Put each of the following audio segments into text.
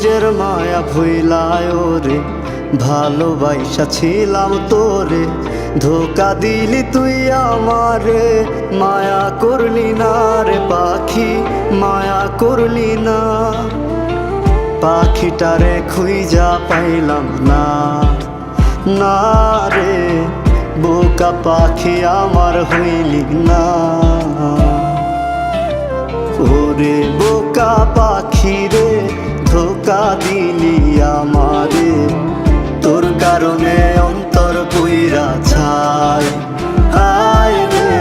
নিজের মায়া ভুইলায় রে ভালোবাসা ছিলাম তোরে। ধোকা দিলি তুই আমারে, মায়া করলি না রে পাখি, মায়া করলি না। পাখিটারে খুঁজা পাইলাম না না রে, বোকা পাখি আমার হইলি না। ওরে বোকা পাখি রে ধোকা দিলি আমারে। তোর কারণে অন্তর পুইরা ছায় আয় রে,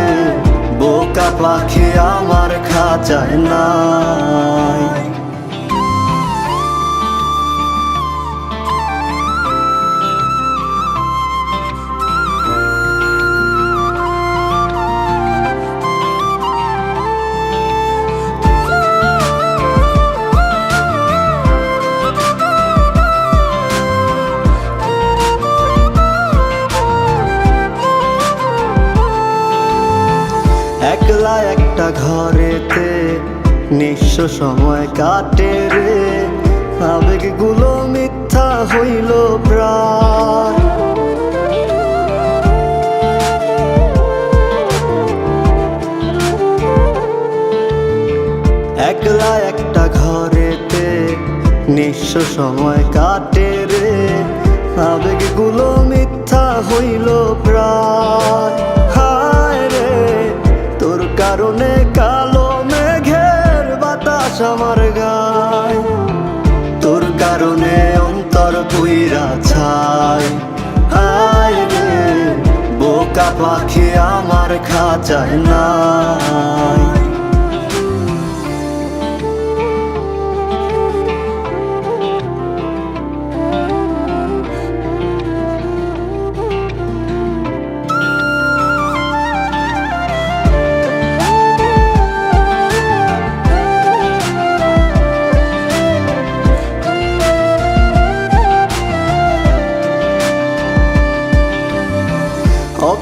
বোকা পাখি আমার খাঁচায় নাই। একলা একটা ঘরেতে, নিঃস্ব সময় কাটে রে। আবেগগুলো মিথ্যা হইল প্রায় একলা একটা ঘরেতে, নিঃস্ব সময় কাটে রে। আবেগগুলো মিথ্যা হইল প্রায় কারণে কালো মেঘের বাতাস আমার গায়। তোর কারণে অন্তর পুইরা ছায় বোকা পাখি আমার খাঁচায় নাই।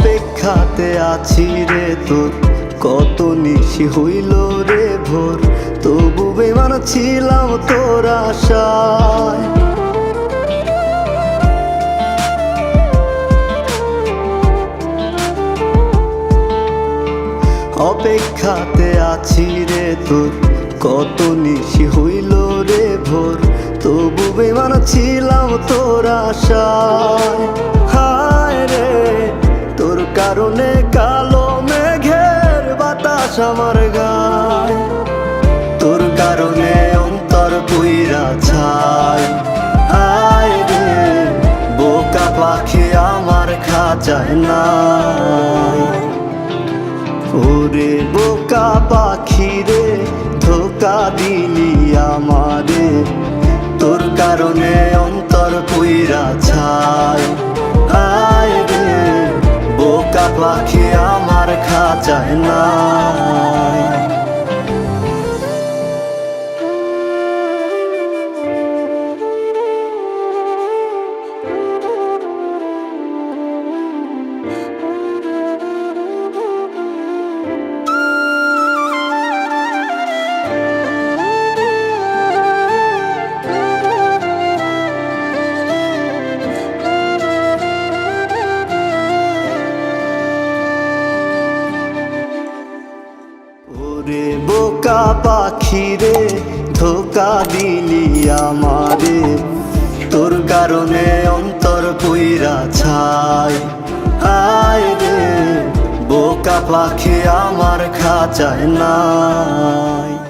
অপেক্ষাতে আছি রে তোর। কত নিশি হইল রে ভোর। তবু বেমান ছিলাম তোর আশায়। অপেক্ষাতে আছি রে তোর। কত নিশি হইল রে ভোর। তবু বেমান ছিলাম তোর আশায়। আমার গায় তোর কারণে অন্তর পুইরা ছাই। হায় রে, বোকা পাখি আমার খাঁচায় নাই। ওরে বোকা পাখি রে, ধোকা দিলি আমারে। তোর কারণে অন্তর পুইরা ছায় আয় রে, বোকা পাখি আমার খাঁচায় নাই। ওরে বোকা পাখি রে ধোকা দিলি আমারে। তোর কারণে অন্তর পুইরা ছাই। আয় রে, বোকা পাখি আমার খাঁচায় নাই।